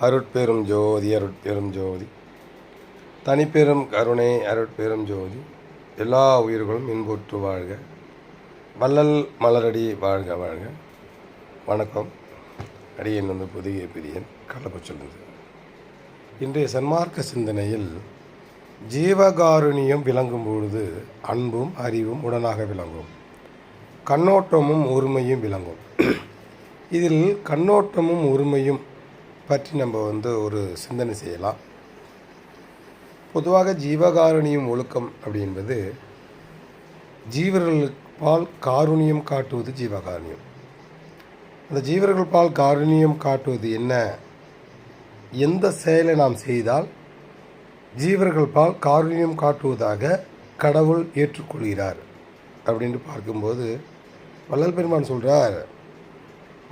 அருட்பெரும் ஜோதி அருட்பெரும் ஜோதி. தனிப்பெரும் கருணை அருட்பெரும் ஜோதி. எல்லா உயிர்களும் இன்புற்று வாழ்க. வள்ளல் மலரடி வாழ்க வாழ்க. வணக்கம். அடியன் வந்து புதிய பிரியன் கள்ளப்பச்சொல்லுது இன்றைய சன்மார்க்க சிந்தனையில் ஜீவகாருணியம் விளங்கும் பொழுது அன்பும் அறிவும் உடனாக விளங்கும். கண்ணோட்டமும் உரிமையும் விளங்கும். இதில் கண்ணோட்டமும் உரிமையும் பற்றி நம்ம வந்து ஒரு சிந்தனை செய்யலாம். பொதுவாக ஜீவகாருணியம் ஒழுக்கம் அப்படி என்பது ஜீவர்களுக்கு பால் காருண்யம் காட்டுவது ஜீவகாருணியம். அந்த ஜீவர்கள் பால் காருணியம் காட்டுவது என்ன? எந்த செயலை நாம் செய்தால் ஜீவர்கள் பால் காருணியம் காட்டுவதாக கடவுள் ஏற்றுக்கொள்கிறார் அப்படின்னு பார்க்கும்போது வள்ளல் பெருமான் சொல்கிறார்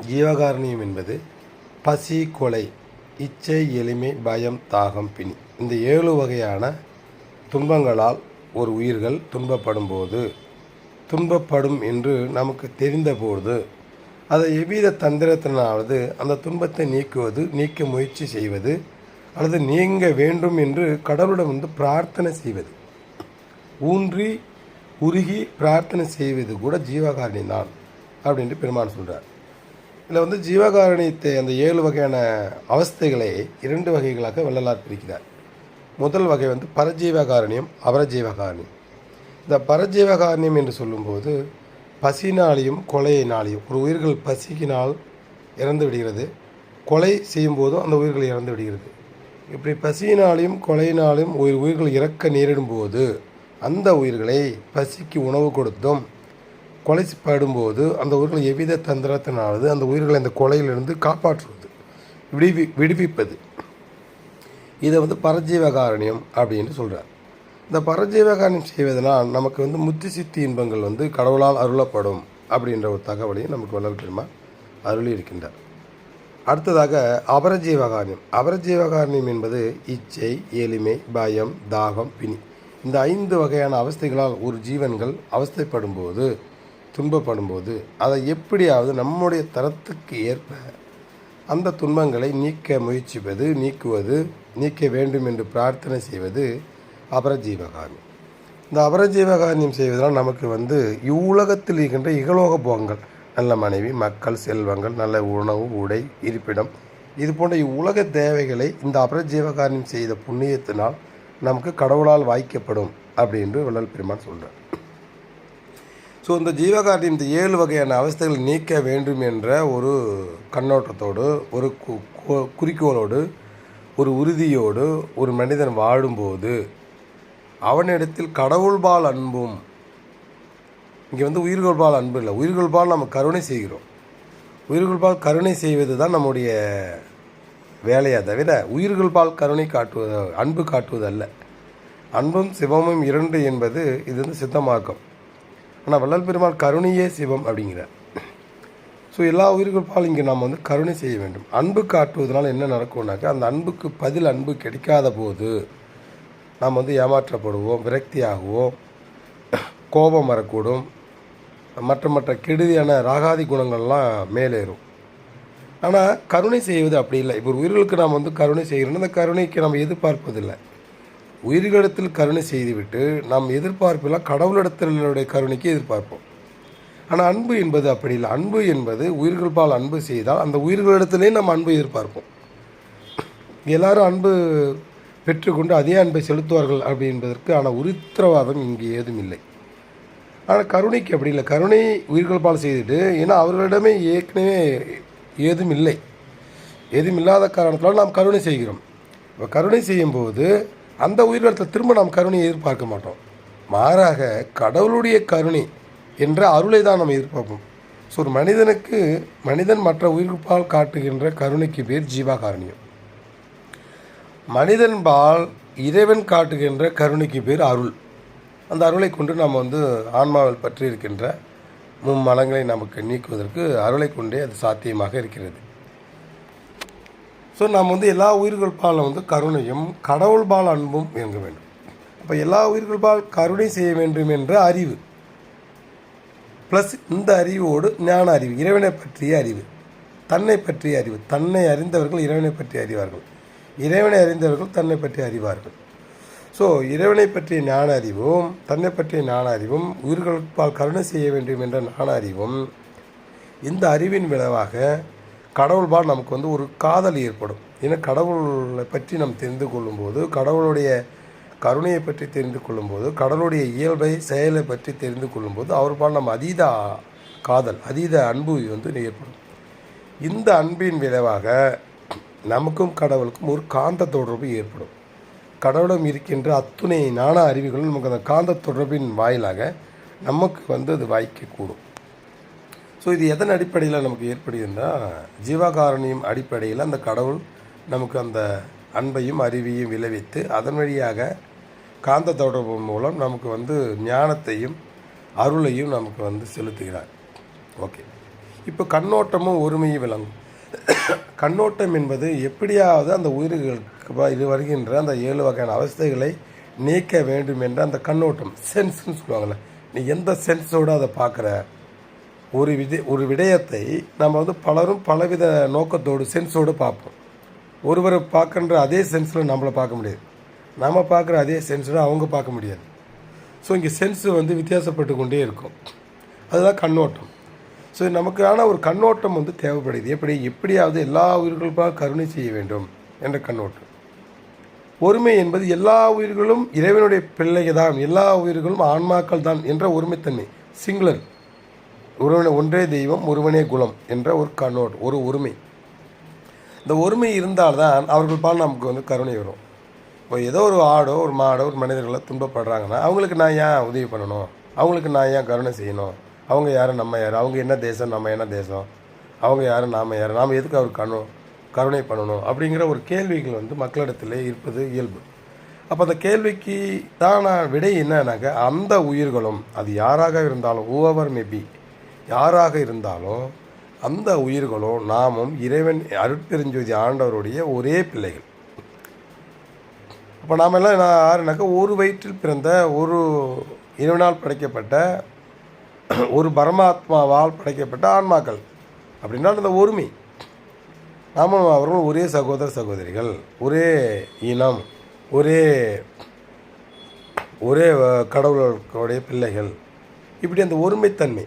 ஜீவகாருண்யம் என்பது பசி கொலை இச்சை எளிமை பயம் தாகம் பிணி. இந்த ஏழு வகையான துன்பங்களால் ஒரு உயிர்கள் துன்பப்படும் போது துன்பப்படும் என்று நமக்கு தெரிந்தபோது அதை எவ்வித தந்திரத்தினாவது அந்த துன்பத்தை நீக்குவது நீக்க முயற்சி செய்வது அல்லது நீங்க வேண்டும் என்று கடவுளிடம் வந்து பிரார்த்தனை செய்வது. ஊன்றி உருகி பிரார்த்தனை செய்வது கூட ஜீவகாரணி தான் அப்படின்ட்டு பெருமான் சொல்கிறார் இதில் வந்து ஜீவகாரணியத்தை அந்த ஏழு வகையான அவஸ்தைகளை இரண்டு வகைகளாக வள்ளலார் பிரிக்கிறார். முதல் வகை வந்து பரஜீவகாரணியம் அபரஜீவகாரணியம். இந்த பரஜீவகாரணியம் என்று சொல்லும்போது பசினாலையும் கொலையினாலையும் ஒரு உயிர்கள் பசிக்கினால் இறந்து விடுகிறது. கொலை செய்யும்போதும் அந்த உயிர்கள் இறந்து விடுகிறது. இப்படி பசியினாலையும் கொலையினாலும் உயிர் உயிர்கள் இறக்க நேரிடும் போது அந்த உயிர்களை பசிக்கு உணவு கொடுத்தும் கொலை படும்போது அந்த உயிர்களை எவ்வித தந்திரத்தினாவது அந்த உயிர்களை அந்த கொலையிலிருந்து காப்பாற்றுவது விடுவி விடுவிப்பது. இதை வந்து பரஜீவகாரணியம் அப்படின்னு சொல்கிறார் இந்த பரஜீவகாரணியம் செய்வதனால் நமக்கு வந்து முத்தி சித்தி இன்பங்கள் வந்து கடவுளால் அருளப்படும் அப்படின்ற ஒரு தகவலையும் நமக்கு வல்லல் பெருமா அருளி இருக்கின்றார். அடுத்ததாக அபரஜீவகாரணியம். அபரஜீவகாரணியம் என்பது இச்சை எளிமை பயம் தாகம் பிணி. இந்த ஐந்து வகையான அவஸ்தைகளால் ஒரு ஜீவன்கள் அவஸ்தைப்படும் போது துன்பப்படும்போது அதை எப்படியாவது நம்முடைய தரத்துக்கு ஏற்ப அந்த துன்பங்களை நீக்க முயற்சிப்பது நீக்குவது நீக்க வேண்டும் என்று பிரார்த்தனை செய்வது அபரஜீவகாமி. இந்த அபரஜீவகாரியம் செய்வதனால் நமக்கு வந்து இவ்வுலகத்தில் இருக்கின்ற இகலோக போகங்கள் நல்ல மனைவி மக்கள் செல்வங்கள் நல்ல உணவு உடை இருப்பிடம் இது போன்ற இவ்வுலக தேவைகளை இந்த அபரஜீவகாரியம் செய்த புண்ணியத்தினால் நமக்கு கடவுளால் வாய்க்கப்படும் அப்படின்னு வள்ளல் பெருமான் சொல்கிறார் ஸோ இந்த ஜீவகாட்டி இந்த ஏழு வகையான அவஸ்தைகளை நீக்க வேண்டும் என்ற ஒரு கண்ணோட்டத்தோடு ஒரு கு- குறிக்கோளோடு ஒரு உறுதியோடு ஒரு மனிதன் வாழும்போது அவனிடத்தில் கடவுள்பால் அன்பும் இங்கே வந்து உயிர்கள்பால் அன்பு இல்லை. உயிர்கள்பால் நம்ம கருணை செய்கிறோம். உயிர்கள்பால் கருணை செய்வது தான் நம்முடைய வேலையை தவிர உயிர்கள்பால் கருணை காட்டுவது அன்பு காட்டுவது அல்ல. அன்பும் சிவமும் இரண்டு என்பது இது வந்து சித்தமாக்கம். ஆனால் வள்ளல் பெருமாள் கருணையே சிவம் அப்படிங்கிறார். ஸோ எல்லா உயிர்கள் பால் இங்கே நாம் வந்து கருணை செய்ய வேண்டும். அன்பு காட்டுவதனால் என்ன நடக்கும்னாக்கா அந்த அன்புக்கு பதில் அன்பு கிடைக்காத போது நாம் வந்து ஏமாற்றப்படுவோம் விரக்தியாகுவோம் கோபம் வரக்கூடும் மற்ற மற்ற கெடுதியான ராகாதி குணங்கள்லாம் மேலேறும். ஆனால் கருணை செய்வது அப்படி இல்லை. இப்போ உயிர்களுக்கு நாம் வந்து கருணை செய்கிறோம் அந்த கருணைக்கு நம்ம எதிர்பார்ப்பதில்லை. உயிர்களிடத்தில் கருணை செய்துவிட்டு நாம் எதிர்பார்ப்பெல்லாம் கடவுளிடத்தினுடைய கருணைக்கு எதிர்பார்ப்போம். ஆனால் அன்பு என்பது அப்படி இல்லை. அன்பு என்பது உயிர்கள் பால் அன்பு செய்தால் அந்த உயிர்களிடத்திலே நம்ம அன்பு எதிர்பார்ப்போம். எல்லாரும் அன்பு பெற்றுக்கொண்டு அதே அன்பை செலுத்துவார்கள் அப்படி என்பதற்கு ஆனால் உருத்திரவாதம் இங்கே ஏதும் இல்லை. ஆனால் கருணைக்கு அப்படி இல்லை. கருணை உயிர்கள் பால் செய்துட்டு ஏன்னா அவர்களிடமே ஏற்கனவே ஏதும் இல்லை. ஏதும் இல்லாத காரணத்தால் நாம் கருணை செய்கிறோம். இப்போ கருணை செய்யும்போது அந்த உயிரிழத்தில் திரும்ப நாம் கருணையை எதிர்பார்க்க மாட்டோம். மாறாக கடவுளுடைய கருணை என்ற அருளை தான் நம்ம எதிர்பார்ப்போம். ஸோ ஒரு மனிதனுக்கு மனிதன் மற்ற உயிர்ப்பால் காட்டுகின்ற கருணைக்கு பேர் ஜீவாகாரணியம். மனிதன்பால் இறைவன் காட்டுகின்ற கருணைக்கு பேர் அருள். அந்த அருளை கொண்டு நாம் வந்து ஆன்மாவில் பற்றி இருக்கின்ற மும்மலங்களை நமக்கு நீக்குவதற்கு அருளை கொண்டே அது சாத்தியமாக இருக்கிறது. ஸோ நாம் வந்து எல்லா உயிர்கள் பால் வந்து கருணையும் கடவுள் பால் அன்பும் இயங்க வேண்டும். அப்போ எல்லா உயிர்கள் பால் கருணை செய்ய வேண்டும் என்ற அறிவு. ப்ளஸ் இந்த அறிவோடு ஞான அறிவு இறைவனை பற்றிய அறிவு. தன்னை பற்றிய அறிவு. தன்னை அறிந்தவர்கள் இறைவனை பற்றி அறிவார்கள். இறைவனை அறிந்தவர்கள் தன்னை பற்றி அறிவார்கள். ஸோ இறைவனை பற்றிய ஞான அறிவும் தன்னை பற்றிய ஞான அறிவும் உயிர்களுப்பால் கருணை செய்ய வேண்டும் என்ற ஞான அறிவும் இந்த அறிவின் விளைவாக கடவுள்பால் நமக்கு வந்து ஒரு காதல் ஏற்படும். ஏன்னா கடவுளை பற்றி நாம் தெரிந்து கொள்ளும்போது கடவுளுடைய கருணையை பற்றி தெரிந்து கொள்ளும்போது கடவுளுடைய இயல்பை செயலை பற்றி தெரிந்து கொள்ளும்போது அவர்பால் நம்ம அதீத காதல் அதீத அன்பு வந்து ஏற்படும். இந்த அன்பின் விளைவாக நமக்கும் கடவுளுக்கும் ஒரு காந்த தொடர்பு ஏற்படும். கடவுளும் இருக்கின்ற அத்துணை நாண அறிவுகளும் நமக்கு அந்த காந்த தொடர்பின் வாயிலாக நமக்கு வந்து அது வாய்க்கக்கூடும். ஸோ இது எதன் அடிப்படையில் நமக்கு ஏற்படுதுன்னா ஜீவகாரணியம் அடிப்படையில் அந்த கடவுள் நமக்கு அந்த அன்பையும் அறிவையும் விளைவித்து அதன் வழியாக காந்த தொடர்பு மூலம் நமக்கு வந்து ஞானத்தையும் அருளையும் நமக்கு வந்து செலுத்துகிறார். ஓகே இப்போ கண்ணோட்டமும் ஒருமையும் விளங்கும். கண்ணோட்டம் என்பது எப்படியாவது அந்த உயிர்களுக்கு இது வருகின்ற அந்த ஏழு வகையான அவஸ்தைகளை நீக்க வேண்டும் என்ற அந்த கண்ணோட்டம் சென்ஸ்னு சொல்லுவாங்கள்ல நீ எந்த சென்ஸோடு அதை பார்க்குற? ஒரு விதி ஒரு விடயத்தை நம்ம வந்து பலரும் பலவித நோக்கத்தோடு சென்ஸோடு பார்ப்போம். ஒருவரை பார்க்குற அதே சென்ஸில் நம்மளை பார்க்க முடியாது. நம்ம பார்க்குற அதே சென்ஸில் அவங்க பார்க்க முடியாது. ஸோ இங்கே சென்ஸு வந்து வித்தியாசப்பட்டு கொண்டே இருக்கும். அதுதான் கண்ணோட்டம். ஸோ நமக்கான ஒரு கண்ணோட்டம் வந்து தேவைப்படுது. எப்படி? எப்படியாவது எல்லா உயிர்களுக்காக கருணை செய்ய வேண்டும் என்ற கண்ணோட்டம். ஒருமை என்பது எல்லா உயிர்களும் இறைவனுடைய பிள்ளைகள் தான் எல்லா உயிர்களும் ஆன்மாக்கள் தான் என்ற ஒருமைத்தன்மை. சிங்குலர் ஒருவனை ஒன்றே தெய்வம் ஒருவனே குலம் என்ற ஒரு கண்ணோட் ஒரு ஒருமை இந்த ஒருமை இருந்தால்தான் அவர்கள் பால் நமக்கு வந்து கருணை வரும். இப்போ ஏதோ ஒரு ஆடோ ஒரு மாடோ ஒரு மனிதர்களோ துன்பப்படுறாங்கன்னா அவங்களுக்கு நான் ஏன் உதவி பண்ணணும்? அவங்களுக்கு நான் ஏன் கருணை செய்யணும்? அவங்க யார் நம்ம யார்? அவங்க என்ன தேசம் நம்ம என்ன தேசம்? அவங்க யாரும் நாம் யார்? நாம் எதுக்கு அவர் கண்ணு கருணை பண்ணணும்? அப்படிங்கிற ஒரு கேள்விகள் வந்து மக்களிடத்திலே இருப்பது இயல்பு. அப்போ அந்த கேள்விக்கு தான விடை என்னன்னாக்க அந்த உயிர்களும் அது யாராக இருந்தாலும் ஓவர் மேபி யாராக இருந்தாலும் அந்த உயிர்களும் நாமும் இறைவன் அருட்பெருஞ்சோதி ஆண்டவருடைய ஒரே பிள்ளைகள். அப்போ நாம் எல்லாம் நான் யாருனாக்கா ஒரு வயிற்றில் பிறந்த ஒரு இறைவனால் படைக்கப்பட்ட ஒரு பரமாத்மாவால் படைக்கப்பட்ட ஆன்மாக்கள். அப்படின்னா அந்த ஒருமை. நாமும் அவர்களும் ஒரே சகோதர சகோதரிகள் ஒரே இனம் ஒரே ஒரே கடவுளுடைய பிள்ளைகள். இப்படி அந்த ஒருமைத்தன்மை.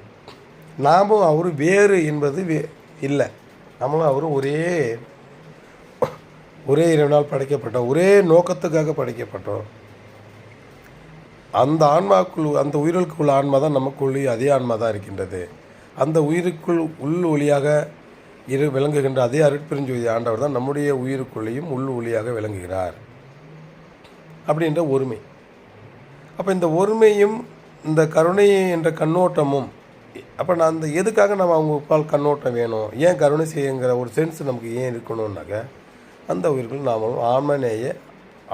நாமும் அவர் வேறு என்பது வே இல்லை. நம்மளும் அவரும் ஒரே ஒரே இறைவனால் படைக்கப்பட்டோம். ஒரே நோக்கத்துக்காக படைக்கப்பட்டோம். அந்த ஆன்மாக்குள் அந்த உயிர்களுக்கு உள்ள ஆன்மா தான் நமக்குள்ளே அதே ஆன்மா தான் இருக்கின்றது. அந்த உயிருக்குள் உள் ஒளியாக இரு விளங்குகின்ற அதே அருட்பெருஞ்சோதி ஆண்டவர் தான் நம்முடைய உயிருக்குள்ளேயும் உள் ஒளியாக விளங்குகிறார். அப்படின்ற ஒருமை. அப்போ இந்த ஒருமையும் இந்த கருணை என்ற கண்ணோட்டமும் அப்போ நான் அந்த எதுக்காக நம்ம அவங்க பால் கண்ணோட்டம் வேணும்? ஏன் கருணை செய்யுங்கிற ஒரு சென்ஸ் நமக்கு ஏன் இருக்கணும்னாக்க அந்த உயிர்கள் நாமளும் ஆன்மநேய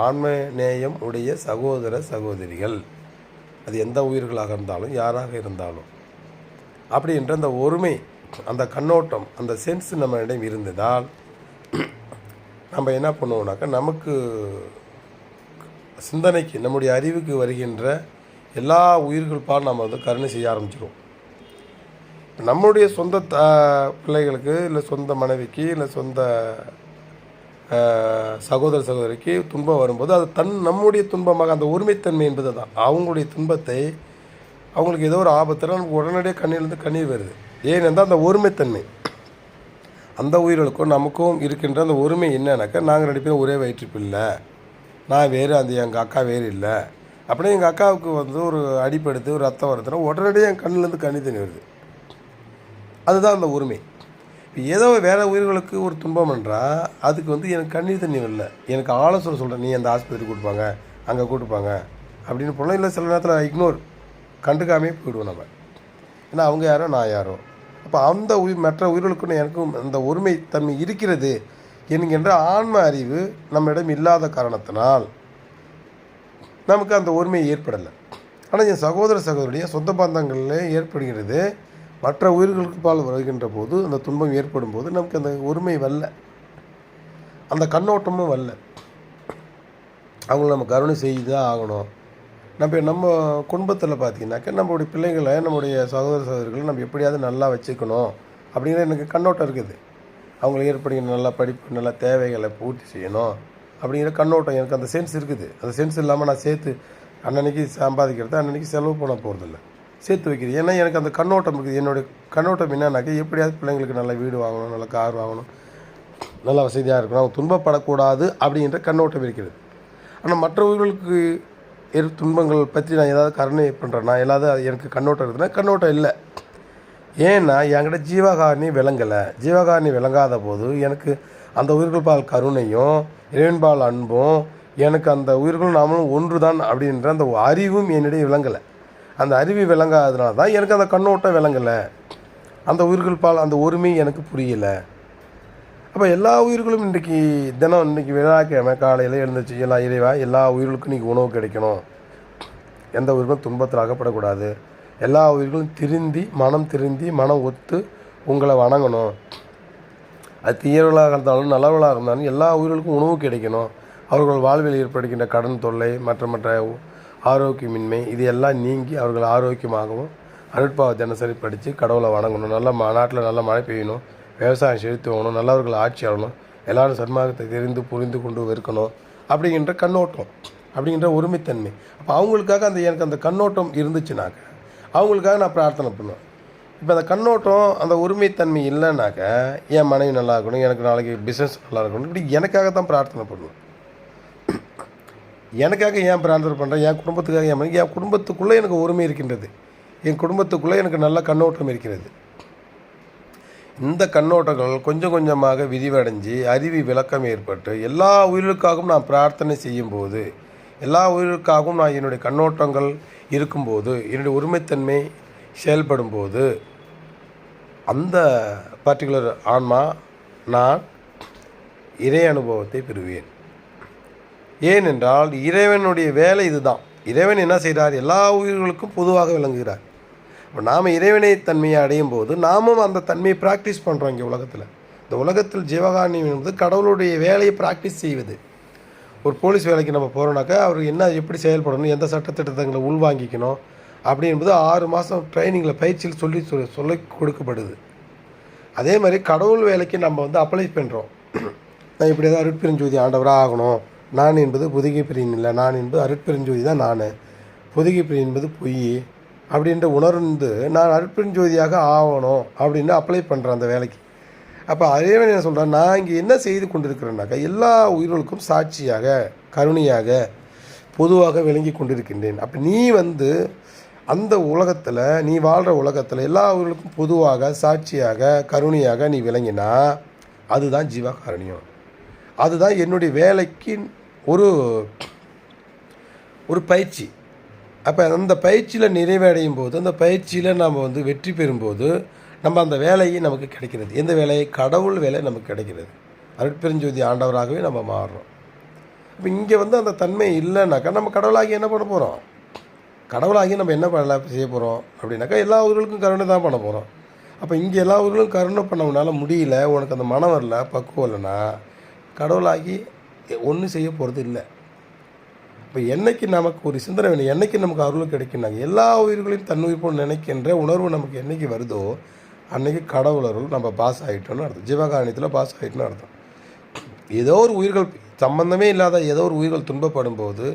ஆன்மநேயம் உடைய சகோதர சகோதரிகள். அது எந்த உயிர்களாக இருந்தாலும் யாராக இருந்தாலும். அப்படின்ற அந்த ஒருமை அந்த கண்ணோட்டம் அந்த சென்ஸ் நம்மளிடம் இருந்ததால் நம்ம என்ன பண்ணுவோம்னாக்கா நமக்கு சிந்தனைக்கு நம்முடைய அறிவுக்கு வருகின்ற எல்லா உயிர்கள் பால் நம்ம வந்து கருணை செய்ய ஆரம்பிச்சிடும் நம்முடைய சொந்த பிள்ளைகளுக்கு இல்லை சொந்த மனைவிக்கு இல்லை சொந்த சகோதர சகோதரிக்கு துன்பம் வரும்போது அது தன் நம்முடைய துன்பமாக அந்த ஒருமைத்தன்மை என்பது தான் அவங்களுடைய துன்பத்தை அவங்களுக்கு ஏதோ ஒரு ஆபத்தில் நமக்கு உடனடியாக கண்ணிலிருந்து கண்ணீர் வருது. ஏனென்றால் அந்த ஒருமைத்தன்மை. அந்த உயிர்களுக்கும் நமக்கும் இருக்கின்ற அந்த ஒருமை என்னன்னாக்கா நாங்கள் ரெண்டு பேரும் ஒரே வயிற்றுப்பில்லை நான் வேறு அந்த எங்கள் அக்கா வேறு இல்லை. அப்படியே எங்கள் அக்காவுக்கு வந்து ஒரு அடிப்படுத்து ஒரு ரத்தம் வருதுன்னா உடனடியாக என் கண்ணுலேருந்து கண்ணி தண்ணி வருது. அதுதான் அந்த உரிமை. இப்போ ஏதோ வேறு உயிர்களுக்கு ஒரு துன்பம் என்றால் அதுக்கு வந்து எனக்கு கண்ணீர் தண்ணி இல்லை. எனக்கு ஆலோசனை சொல்கிறேன் நீ அந்த ஆஸ்பத்திரி கூட்டுப்பாங்க அங்கே கூட்டுப்பாங்க அப்படின்னு போனால் இல்லை சில நேரத்தில் இக்னோர் கண்டுக்காமே போயிடுவோம் நம்ம. ஏன்னா அவங்க யாரோ நான் யாரோ. அப்போ அந்த உயிர் மற்ற உயிர்களுக்கும் எனக்கும் அந்த ஒருமை தன்மை இருக்கிறது என்கின்ற ஆன்ம அறிவு நம்மிடம் இல்லாத காரணத்தினால் நமக்கு அந்த ஒருமை ஏற்படலை. ஆனால் என் சகோதர சகோதரிய சொந்த பந்தங்களில் ஏற்படுகிறது. மற்ற உயிர்களுக்கு பால் வருகின்ற போது அந்த துன்பம் ஏற்படும் போது நமக்கு அந்த உரிமை வரல. அந்த கண்ணோட்டமும் வரல. அவங்கள நம்ம கருணை செய்து தான் ஆகணும். நம்ம நம்ம குடும்பத்தில் பார்த்தீங்கன்னாக்கா நம்மளுடைய பிள்ளைகளை நம்முடைய சகோதர சகோதரிகளை நம்ம எப்படியாவது நல்லா வச்சுக்கணும் அப்படிங்கிற எனக்கு கண்ணோட்டம் இருக்குது. அவங்களுக்கு ஏற்படுகிற நல்லா படிப்பு நல்ல தேவைகளை பூர்த்தி செய்யணும் அப்படிங்கிற கண்ணோட்டம் எனக்கு அந்த சென்ஸ் இருக்குது. அந்த சென்ஸ் இல்லாமல் நான் சேர்த்து அன்னன்னைக்கு சம்பாதிக்கிறது அன்னன்னைக்கு செலவு பண்ண போகிறதில்ல சேர்த்து வைக்கிறது ஏன்னா எனக்கு அந்த கண்ணோட்டம் இருக்குது. என்னுடைய கண்ணோட்டம் என்னன்னாக்கா எப்படியாவது பிள்ளைங்களுக்கு நல்ல வீடு வாங்கணும் நல்ல கார் வாங்கணும் நல்ல வசதியாக இருக்கணும். அவங்க துன்பப்படக்கூடாது அப்படின்ற கண்ணோட்டம் இருக்கிறது. ஆனால் மற்றவர்களுக்கு இரு துன்பங்கள் பற்றி நான் ஏதாவது கருணை பண்ணுறேன்னா ஏதாவது அது எனக்கு கண்ணோட்டம் இருக்குதுன்னா கண்ணோட்டம் இல்லை. ஏன்னா என்கிட்ட ஜீவகாரணி விளங்கலை. ஜீவகாரணி விளங்காத போது எனக்கு அந்த உயிர்கள் பால் கருணையும் இறைவன்பால் அன்பும் எனக்கு அந்த உயிர்களும் நாமளும் ஒன்று தான் அப்படின்ற அந்த அறிவும் என்னிடையே விளங்கலை. அந்த அருவி விளங்காததுனால தான் எனக்கு அந்த கண்ணோட்டம் விளங்கலை. அந்த உயிர்கள் பால் அந்த ஒருமை எனக்கு புரியலை. அப்போ எல்லா உயிர்களும் இன்றைக்கி தினம் இன்றைக்கி விழாக்கிழமை காலையில் எழுந்துச்சு எல்லா இறைவா எல்லா உயிர்களுக்கும் இன்றைக்கி உணவு கிடைக்கணும். எந்த உயிர்களும் துன்பத்தில் அகப்படக்கூடாது எல்லா உயிர்களும் திருந்தி மனம் திருந்தி மனம் ஒத்து உங்களை வணங்கணும். அது தீயவர்களாக இருந்தாலும் நல்லவர்களாக இருந்தாலும் எல்லா உயிர்களுக்கும் உணவு கிடைக்கணும். அவர்கள் வாழ்வில் ஏற்படுகின்ற கடன் தொல்லை மற்ற மற்ற ஆரோக்கியமின்மை இது எல்லாம் நீங்கி அவர்கள் ஆரோக்கியமாகவும் அருட்பாவை தினசரி படித்து கடவுளை வணங்கணும் நல்ல ம நாட்டில் நல்ல மழை பெய்யணும் விவசாயம் செழித்து வாங்கணும் நல்லவர்கள் ஆட்சி ஆளணும் எல்லாரும் சன்மார்க்கத்தை தெரிந்து புரிந்து கொண்டு இருக்கணும் அப்படிங்கிற கண்ணோட்டம் அப்படிங்கிற ஒருமைத்தன்மை. அப்போ அவங்களுக்காக அந்த எனக்கு அந்த கண்ணோட்டம் இருந்துச்சுனாக்க அவங்களுக்காக நான் பிரார்த்தனை பண்ணுவேன். இப்போ அந்த கண்ணோட்டம் அந்த ஒருமைத்தன்மை இல்லைனாக்க என் மனைவி நல்லா இருக்கணும் எனக்கு நாளைக்கு பிஸ்னஸ் நல்லா இருக்கணும் இப்படி எனக்காக தான் பிரார்த்தனை பண்ணுவேன். எனக்காக ஏன் பிரார்த்தனை பண்ணுறேன் என் குடும்பத்துக்காக ஏன் பண்ண- என் குடும்பத்துக்குள்ளே எனக்கு உரிமை இருக்கின்றது. என் குடும்பத்துக்குள்ளே எனக்கு நல்ல கண்ணோட்டம் இருக்கிறது. இந்த கண்ணோட்டங்கள் கொஞ்சம் கொஞ்சமாக விரிவடைஞ்சு அறிவி விளக்கம் ஏற்பட்டு எல்லா உயிர்களுக்காகவும் நான் பிரார்த்தனை செய்யும்போது எல்லா உயிர்களுக்காகவும் நான் என்னுடைய கண்ணோட்டங்கள் இருக்கும்போது என்னுடைய உரிமைத்தன்மை செயல்படும் போது அந்த பர்டிகுலர் ஆன்மா நான் இறை அனுபவத்தை பெறுவேன். ஏனென்றால் இறைவனுடைய வேலை இதுதான். இறைவன் என்ன செய்கிறார்? எல்லா உயிர்களுக்கும் பொதுவாக விளங்குகிறார். இப்போ நாம் இறைவனை தன்மையை அடையும் போது நாமும் அந்த தன்மையை ப்ராக்டிஸ் பண்ணுறோம் இங்கே உலகத்தில். இந்த உலகத்தில் ஜீவகாணி என்பது கடவுளுடைய வேலையை ப்ராக்டிஸ் செய்வது. ஒரு போலீஸ் வேலைக்கு நம்ம போகிறோம்னாக்கா அவர் என்ன எப்படி செயல்படணும் எந்த சட்டத்திட்டங்களை உள்வாங்கிக்கணும் அப்படி என்பது ஆறு மாதம் ட்ரைனிங்கில் பயிற்சியில் சொல்லி சொல்லி சொல்லி கொடுக்கப்படுது. அதே மாதிரி கடவுள் வேலைக்கு நம்ம வந்து அப்ளை பண்ணுறோம் நான் இப்படி ஏதாவது அருட்பெருஞ்சோதி ஆண்டவராக ஆகணும். நான் என்பது புதுகை பிரியன் இல்லை. நான் என்பது அருட்பெருஞ்சோதி தான் நான். புதுகை பிரியன் என்பது பொய். அப்படின்ற உணர்ந்து நான் அருட்பெருஞ்சோதியாக ஆகணும் அப்படின்னு அப்ளை பண்ணுறேன் அந்த வேலைக்கு. அப்போ அதேவன் என்ன சொல்கிறேன் நான் இங்கே என்ன செய்து கொண்டிருக்கிறேன்னாக்கா எல்லா உயிர்களுக்கும் சாட்சியாக கருணையாக பொதுவாக விளங்கி கொண்டிருக்கின்றேன். அப்போ நீ வந்து அந்த உலகத்தில் நீ வாழ்கிற உலகத்தில் எல்லா உயிர்களுக்கும் பொதுவாக சாட்சியாக கருணையாக நீ விளங்கினா அதுதான் ஜீவகாரணியம். அதுதான் என்னுடைய வேலைக்கு ஒரு ஒரு பயிற்சி. அப்போ அந்த பயிற்சியில் நிறைவடையும் போது அந்த பயிற்சியில் நாம் வந்து வெற்றி பெறும்போது நம்ம அந்த வேலையை நமக்கு கிடைக்கிறது. எந்த வேலையை? கடவுள் வேலை நமக்கு கிடைக்கிறது. அருட்பெருஞ்சோதி ஆண்டவராகவே நம்ம மாறுறோம். இப்போ இங்கே வந்து அந்த தன்மை இல்லைனாக்கா நம்ம கடவுளாகி என்ன பண்ண போகிறோம் கடவுளாகி நம்ம என்ன பண்ண செய்ய போகிறோம் அப்படின்னாக்கா எல்லா ஊர்களுக்கும் கருணை தான் பண்ண போகிறோம் அப்போ இங்கே எல்லா ஊர்களும் கருணை பண்ணவனால முடியல உனக்கு அந்த மனம் வரல பக்குவம் இல்லைன்னா கடவுளாகி ஒன்றும் செய்ய போகிறது இல்லை. இப்போ என்னைக்கு நமக்கு ஒரு சிந்தனை வேணும் என்றைக்கு நமக்கு அருள் கிடைக்குன்னாங்க எல்லா உயிர்களையும் தன்னுயிர் போல் நினைக்கின்ற உணர்வு நமக்கு என்னைக்கு வருதோ அன்னைக்கு கடவுள் அருள் நம்ம பாஸ் ஆகிட்டோம்னு அர்த்தம். ஜீவகாரணத்தில் பாஸ் ஆகிட்டோம்னு அர்த்தம். ஏதோ ஒரு உயிர்கள் சம்பந்தமே இல்லாத ஏதோ ஒரு உயிர்கள் துன்பப்படும் போது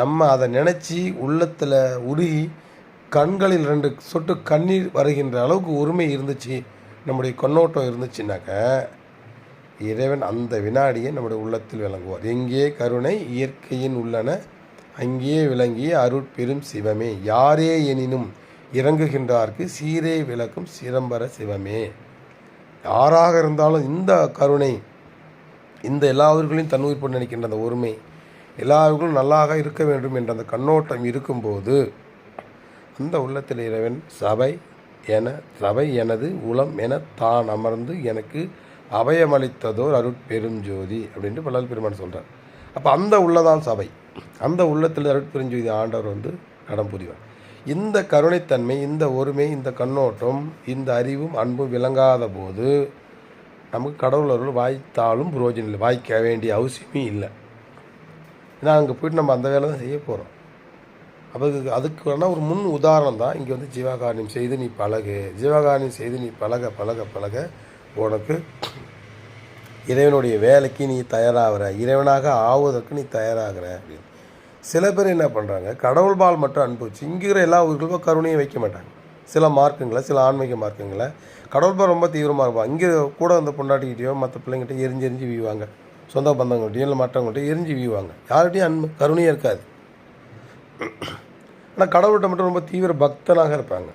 நம்ம அதை நினச்சி உள்ளத்தில் உருகி கண்களில் ரெண்டு சொட்டு கண்ணீர் வருகின்ற அளவுக்கு உரிமை இருந்துச்சு நம்முடைய கண்ணோட்டம் இருந்துச்சுனாக்க இறைவன் அந்த வினாடியை நம்முடைய உள்ளத்தில் விளங்குவார். எங்கே கருணை இயற்கையின் உள்ளன அங்கே விளங்கிய அருட்பெரும் சிவமே. யாரே எனினும் இறங்குகின்றார்க்கு சீரே விளக்கும் சிதம்பர சிவமே. யாராக இருந்தாலும் இந்த கருணை இந்த எல்லாவர்களையும் தன் உயிர் நினைக்கின்ற அந்த ஒருமை எல்லாவர்களும் நல்லாக இருக்க வேண்டும் என்ற அந்த கண்ணோட்டம் இருக்கும்போது அந்த உள்ளத்தில் இறைவன் சபை என சபை எனது உளம் என தான் அமர்ந்து எனக்கு அபயமளித்ததோர் அருட்பெருஞ்சோதி அப்படின்ட்டு பல்லால் பெருமான் சொல்கிறார் அப்போ அந்த உள்ளதான் சபை. அந்த உள்ளத்தில் அருட்பெருஞ்சோதி ஆண்டவர் வந்து கடம் புரிவார். இந்த கருணைத்தன்மை இந்த ஒருமை இந்த கண்ணோட்டம் இந்த அறிவும் அன்பும் விளங்காத போது நமக்கு கடவுள் அருள் வாய்த்தாலும் புரோஜனம் இல்லை. வாய்க்க வேண்டிய அவசியமே இல்லை. ஏன்னா அங்கே போயிட்டு நம்ம அந்த வேலை தான் செய்ய போகிறோம் அப்போ அதுக்கு அதுக்கு வேணால் ஒரு முன் உதாரணம் தான். இங்கே வந்து ஜீவகாரணியம் செய்து நீ பழகு. ஜீவகாரணியம் செய்து நீ பழக பழக பழக உனக்கு. இறைவனுடைய வேலைக்கு நீ தயாராகிற இறைவனாக ஆவதற்கு நீ தயாராகிற. அப்படின்னு சில பேர் என்ன பண்ணுறாங்க கடவுள் பால் மட்டும் அனுபவிச்சு இங்கிற எல்லா உயிர்களுக்கும் கருணையை வைக்க மாட்டாங்க. சில மார்க்குங்களை சில ஆன்மீக மார்க்குங்களை கடவுள் பால் ரொம்ப தீவிரமாக இருப்பாங்க இங்கே கூட அந்த பொண்டாட்டிக்கிட்டேயோ மற்ற பிள்ளைங்கிட்ட எரிஞ்சு எரிஞ்சு வீவாங்க. சொந்த பந்தங்கள்கிட்டயோ இல்லை மற்றவங்கள்ட்டையும் எரிஞ்சு வீவாங்க. யார்கிட்டையும் அன்பு கருணையே இருக்காது. ஆனால் கடவுள்கிட்ட மட்டும் ரொம்ப தீவிர பக்தனாக இருப்பாங்க.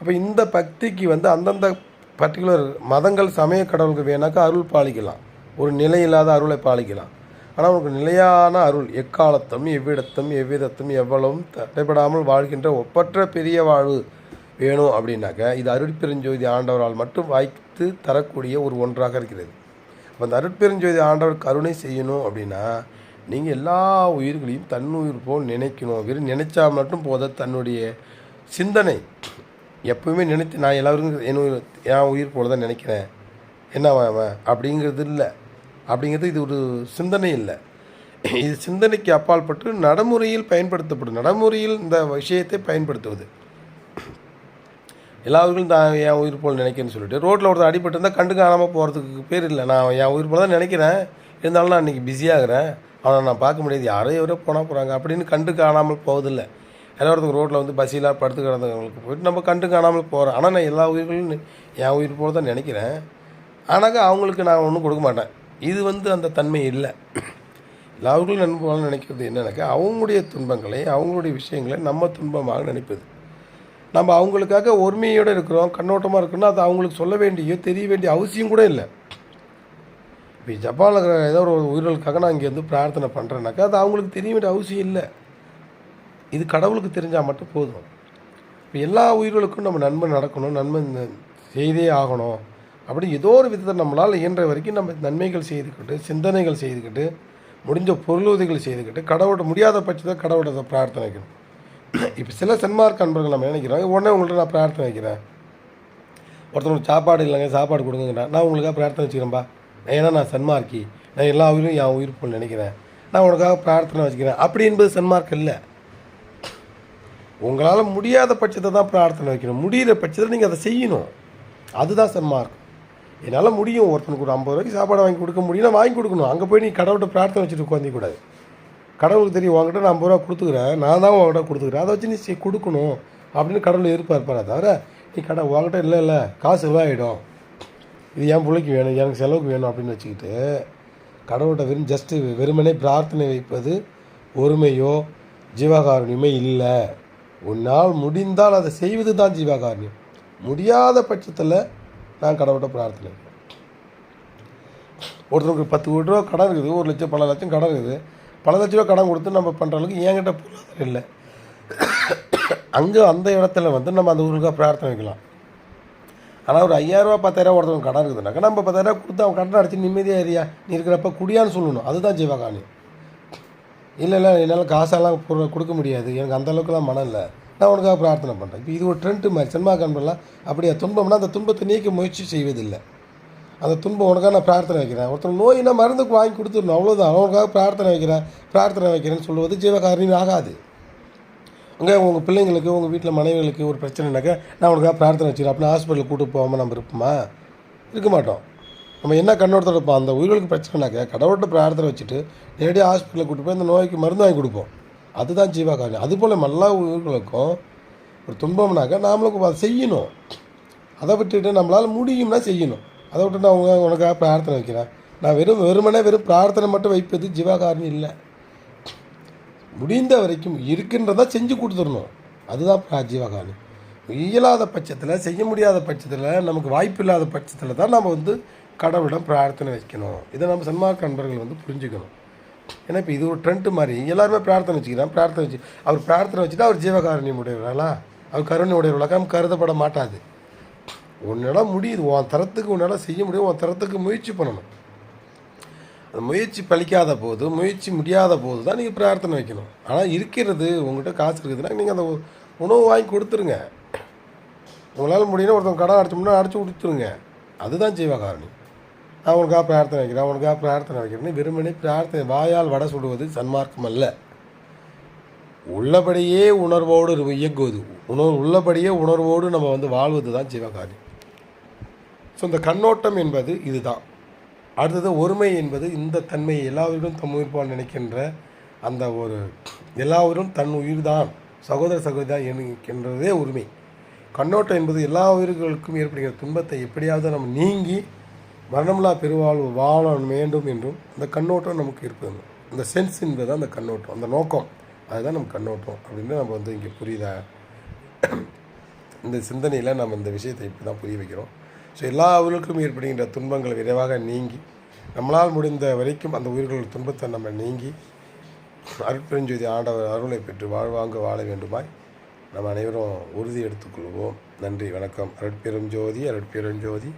அப்போ இந்த பக்திக்கு வந்து அந்தந்த பர்டிகுலர் மதங்கள் சமய கடவுளுக்கு வேணாக்கா அருள் பாலிக்கலாம். ஒரு நிலை இல்லாத அருளை பாலிக்கலாம். ஆனால் உனக்கு நிலையான அருள் எக்காலத்தும் எவ்விடத்தும் எவ்விதத்தும் எவ்வளவும் தடைபடாமல் வாழ்கின்ற ஒப்பற்ற பெரிய வாழ்வு வேணும் அப்படின்னாக்க இது அருட்பெருஞ்சோதி ஆண்டவரால் மட்டும் வாய்த்து தரக்கூடிய ஒரு ஒன்றாக இருக்கிறது. அப்போ அந்த அருட்பெருஞ்சோதி ஆண்டவர் கருணை செய்யணும் அப்படின்னா நீங்கள் எல்லா உயிர்களையும் தன்னுயிர் போல் நினைக்கணும் வெறும் நினைச்சா மட்டும் போத தன்னுடைய சிந்தனை. எப்பவுமே நினைத்து நான் எல்லோரும் என் உயிர் என் உயிர் போல தான் நினைக்கிறேன். என்ன அவன் அவன்? அப்படிங்கிறது இல்லை. அப்படிங்கிறது இது ஒரு சிந்தனை இல்லை. இது சிந்தனைக்கு அப்பாற்பட்டு நடைமுறையில் பயன்படுத்தப்படும். நடைமுறையில் இந்த விஷயத்தை பயன்படுத்துவது. எல்லாருக்கும் தான் என் உயிர் போல் நினைக்கிறேன்னு சொல்லிட்டு ரோட்டில் ஒருத்தர் அடிபட்டு இருந்தால் கண்டு காணாமல் போகிறதுக்கு பேர் இல்லை. நான் என் உயிர் போல் தான் நினைக்கிறேன். இருந்தாலும் நான் இன்றைக்கி பிஸியாகிறேன் அவனை நான் பார்க்க முடியாது. யாரோ எவரோ போனால் போகிறாங்க அப்படின்னு கண்டு காணாமல் போவதில்லை. எல்லா ஒருத்தர் ரோட்டில் வந்து பஸ்ஸில் படுத்து கிடந்தவங்களுக்கு போயிட்டு நம்ம கண்டு காணாமல் போகிறோம் ஆனால் நான் எல்லா உயிர்களும் என் உயிர் போல தான் நினைக்கிறேன். ஆனாக்கா அவங்களுக்கு நான் ஒன்றும் கொடுக்க மாட்டேன். இது வந்து அந்த தன்மை இல்லை. எல்லா உயிர்களும் நண்பர்கள் நினைக்கிறது என்னென்னாக்கா அவங்களுடைய துன்பங்களை அவங்களுடைய விஷயங்களை நம்ம துன்பமாக நினைப்பது. நம்ம அவங்களுக்காக ஒருமையோடு இருக்கிறோம் கண்ணோட்டமாக இருக்கணும் அது அவங்களுக்கு சொல்ல வேண்டிய தெரிய வேண்டிய அவசியம் கூட இல்லை. இப்போ ஜப்பானில் இருக்கிற ஏதோ ஒரு உயிர்களுக்காக நான் இங்கேருந்து பிரார்த்தனை பண்ணுறேன்னாக்கா அது அவங்களுக்கு தெரிய வேண்டிய அவசியம் இல்லை. இது கடவுளுக்கு தெரிஞ்சால் மட்டும் போதும். இப்போ எல்லா உயிர்களுக்கும் நம்ம நன்மை நடக்கணும் நன்மை செய்தே ஆகணும். அப்படி ஏதோ ஒரு விதத்தை நம்மளால் இயன்ற வரைக்கும் நம்ம நன்மைகள் செய்துக்கிட்டு சிந்தனைகள் செய்துக்கிட்டு முடிஞ்ச பொருளுதவிகள் செய்துக்கிட்டு கடவுள்கிட்ட முடியாத பட்சத்தை கடவுள்கிட்ட பிரார்த்தனை வைக்கணும். இப்போ சில சன்மார்க்க அன்பர்கள் நம்ம நினைக்கிறோம் உடனே உங்கள்கிட்ட நான் பிரார்த்தனை வைக்கிறேன். ஒருத்தவங்களுக்கு சாப்பாடு இல்லைங்க சாப்பாடு கொடுங்கண்ணா நான் உங்களுக்காக பிரார்த்தனை வச்சுக்கிறேன்ப்பா ஏன்னா நான் சன்மார்க்கி. நான் எல்லா உயிரும் என் உயிர் போல் நினைக்கிறேன். நான் உனக்காக பிரார்த்தனை வச்சுக்கிறேன். அப்படி என்பது சன்மார்க்கம் இல்லை. உங்களால் முடியாத பட்சத்தை தான் பிரார்த்தனை வைக்கணும். முடிகிற பட்சத்தில் நீங்கள் அதை செய்யணும். அதுதான் சன்மார்க்கம் என்னால் முடியும். ஒருத்தனுக்கு ஒரு ஐம்பது ரூபாய்க்கு சாப்பாடு வாங்கி கொடுக்க முடியும்னா வாங்கி கொடுக்கணும். அங்கே போய் நீ கடவுள்கிட்ட பிரார்த்தனை வச்சுட்டு உட்காந்திக்கூடாது கடவுளுக்கு தெரியும் உங்ககிட்ட நான் ஐம்பது ரூபா கொடுத்துக்கிறேன். நான் தான் உங்ககிட்ட கொடுத்துக்கிறேன். அதை வச்சு நீ கொடுக்கணும். அப்படின்னு கடவுள் எதிர்பார்ப்பாரே தவிர நீ கடை உங்ககிட்ட இல்லை இல்லை. காசு செலவாகிடும் இது என் பிள்ளைக்கு வேணும். எனக்கு செலவுக்கு வேணும். அப்படின்னு வச்சுக்கிட்டு கடவுள்கிட்ட வெறும் ஜஸ்ட்டு வெறுமனே பிரார்த்தனை வைப்பது ஒருமையோ ஜீவகாருண்யமே இல்லை. உன்னால் முடிந்தால் அதை செய்வது தான் ஜீவகாருண்யம் முடியாத பட்சத்தில் நான் கடவுள்கிட்ட பிரார்த்தனை. ஒருத்தருக்கு பத்து கோடி ரூபா கடன் இருக்குது ஒரு லட்சம் பல லட்சம் கடன் இருக்குது. பல லட்ச ரூபா கடன் கொடுத்து நம்ம பண்ணுற அளவுக்கு என்கிட்ட பொருளாதாரம் இல்லை. அங்கே அந்த இடத்துல வந்து நம்ம அந்த ஊருக்காக பிரார்த்தனை வைக்கலாம். ஆனால் ஒரு ஐயாயிரரூவா பத்தாயிரம் ஒருத்தவங்க கடன் இருக்குதுனாக்கா நம்ம பத்தாயிரம் கொடுத்து அவன் கடன் அடிச்சு நிம்மதியாக ஏரியா நீ இருக்கிறப்ப குடியான்னு சொல்லணும். அதுதான் ஜீவகாணி இல்லை இல்லை என்னால் காசெல்லாம் கொடுக்க முடியாது. எனக்கு அந்தளவுக்குலாம் மனம் இல்லை. நான் உனக்காக பிரார்த்தனை பண்ணுறேன் இப்போ இது ஒரு ட்ரெண்ட்டு மாதிரி. சினிமா கண்பெல்லாம் அப்படியே? துன்பம்னா அந்த துன்பத்தை நீக்க முயற்சி செய்வதில்லை. அந்த துன்பம் உனக்காக நான் பிரார்த்தனை வைக்கிறேன். ஒருத்தர் நோயினா மருந்துக்கு வாங்கி கொடுத்துடணும். அவ்வளோதான் அவனுக்காக பிரார்த்தனை வைக்கிறேன். பிரார்த்தனை வைக்கிறேன்னு சொல்லுவது ஜீவகாரணி ஆகாது. அங்கே உங்கள் பிள்ளைங்களுக்கு உங்கள் வீட்டில் மனைவிகளுக்கு ஒரு பிரச்சனைனாக்கா நான் உனக்காக பிரார்த்தனை வச்சுக்கிறேன். அப்படின்னா ஹாஸ்பிட்டலுக்கு கூட்டு போகாமல் நம்ம இருப்போமா? இருக்க மாட்டோம். நம்ம என்ன கண்ணோட்டத்தோட இருப்போம்? அந்த உயிர்களுக்கு பிரச்சனைனாக்கா கடவுள்கிட்ட பிரார்த்தனை வச்சுட்டு நேரடியாக ஹாஸ்பிட்டலில் கூட்டு போய் அந்த நோய்க்கு மருந்து வாங்கி கொடுப்போம். அதுதான் ஜீவகாரணி அதுபோல் எல்லா உயிர்களுக்கும் ஒரு துன்பம்னாக்கா நாமளுக்கு அதை செய்யணும். அதை விட்டுட்டு நம்மளால் முடியும்னா செய்யணும். அதை விட்டு நான் உங்க உனக்காக பிரார்த்தனை வைக்கிறேன். நான் வெறும் வெறுமனே வெறும் பிரார்த்தனை மட்டும் வைப்பது ஜீவகாரணி இல்லை. முடிந்த வரைக்கும் இருக்கின்றதை செஞ்சு கொடுத்துடணும். அதுதான் பிரா- ஜீவகாரணி இயலாத பட்சத்தில் செய்ய முடியாத பட்சத்தில் நமக்கு வாய்ப்பு இல்லாத பட்சத்தில் தான் நம்ம வந்து கடவுளிடம் பிரார்த்தனை வைக்கணும். இதை நம்ம சன்மார்க்க நண்பர்கள் வந்து புரிஞ்சுக்கணும். ஏன்னா இப்போ இது ஒரு ட்ரெண்ட் மாதிரி. எல்லாருமே பிரார்த்தனை வச்சுக்கிறான் பிரார்த்தனை வச்சு அவர் பிரார்த்தனை வச்சுட்டு அவர் ஜீவகாரணியம் உடையவர்களா அவர் கருணை உடையவர்களாக நம்ம கருதப்பட மாட்டாது. உன்னால் முடியுது. உன் தரத்துக்கு உன்னால் செய்ய முடியும். உன் தரத்துக்கு முயற்சி பண்ணணும். அந்த முயற்சி பலிக்காத போது முயற்சி முடியாத போது தான் நீங்கள் பிரார்த்தனை வைக்கணும். ஆனால் இருக்கிறது உங்கள்கிட்ட காசு இருக்குதுன்னா நீங்கள் அந்த உணவு வாங்கி கொடுத்துருங்க. உங்களால் முடியும்னா ஒருத்தவங்க கடன் அடைச்சோம்னா அடைச்சி கொடுத்துருங்க. அதுதான் ஜீவகாரணி நான் உனக்காக பிரார்த்தனை வைக்கிறேன் உனக்காக பிரார்த்தனை வைக்கிறேன்னு வெறுமனே பிரார்த்தனை வாயால் வடை சுடுவது சன்மார்க்கம் அல்ல. உள்ளபடியே உணர்வோடு இயங்குவது. உணர்வு உள்ளபடியே உணர்வோடு நம்ம வந்து வாழ்வது தான் ஜீவகாரி ஸோ இந்த கண்ணோட்டம் என்பது இதுதான். அடுத்தது ஒருமை என்பது இந்த தன்மையை எல்லாவரும் தம் உயிர்ப்பால் நினைக்கின்ற அந்த ஒரு எல்லாவரும் தன் உயிர் தான் சகோதர சகோதரி தான் என்கின்றதே உரிமை கண்ணோட்டம் என்பது எல்லா உயிர்களுக்கும் ஏற்படுகிற துன்பத்தை எப்படியாவது நம்ம நீங்கி மரணமில்லா பெருவாழ்வு வாழ வேண்டும் என்றும் அந்த கண்ணோட்டம் நமக்கு இருப்பது. அந்த சென்ஸ் என்பது அந்த கண்ணோட்டம் அந்த நோக்கம். அதுதான் நம்ம கண்ணோட்டம் அப்படின்னு நம்ம வந்து இங்கே புரியுதா? இந்த சிந்தனையில் நம்ம இந்த விஷயத்தை இப்படி தான் புரிய வைக்கிறோம். ஸோ எல்லா உயிர்களுக்கும் ஏற்படுகின்ற துன்பங்கள் விரைவாக நீங்கி நம்மளால் முடிந்த வரைக்கும் அந்த உயிர்கள் துன்பத்தை நம்ம நீங்கி அருட்பெருஞ்சோதி ஆண்டவர் அருளை பெற்று வாழ்வாங்க வாழ வேண்டுமாய் நம்ம அனைவரும் உறுதி எடுத்துக்கொள்வோம். நன்றி வணக்கம். அருட்பெரும் ஜோதி அருட்பெரும் ஜோதி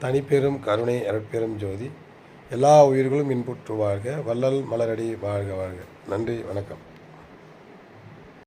தனிப்பெரும் கருணை அருட்பெரும் ஜோதி. எல்லா உயிர்களும் இன்புற்று வாழ்க. வள்ளல் மலரடி வாழ்க வாழ்க. நன்றி வணக்கம்.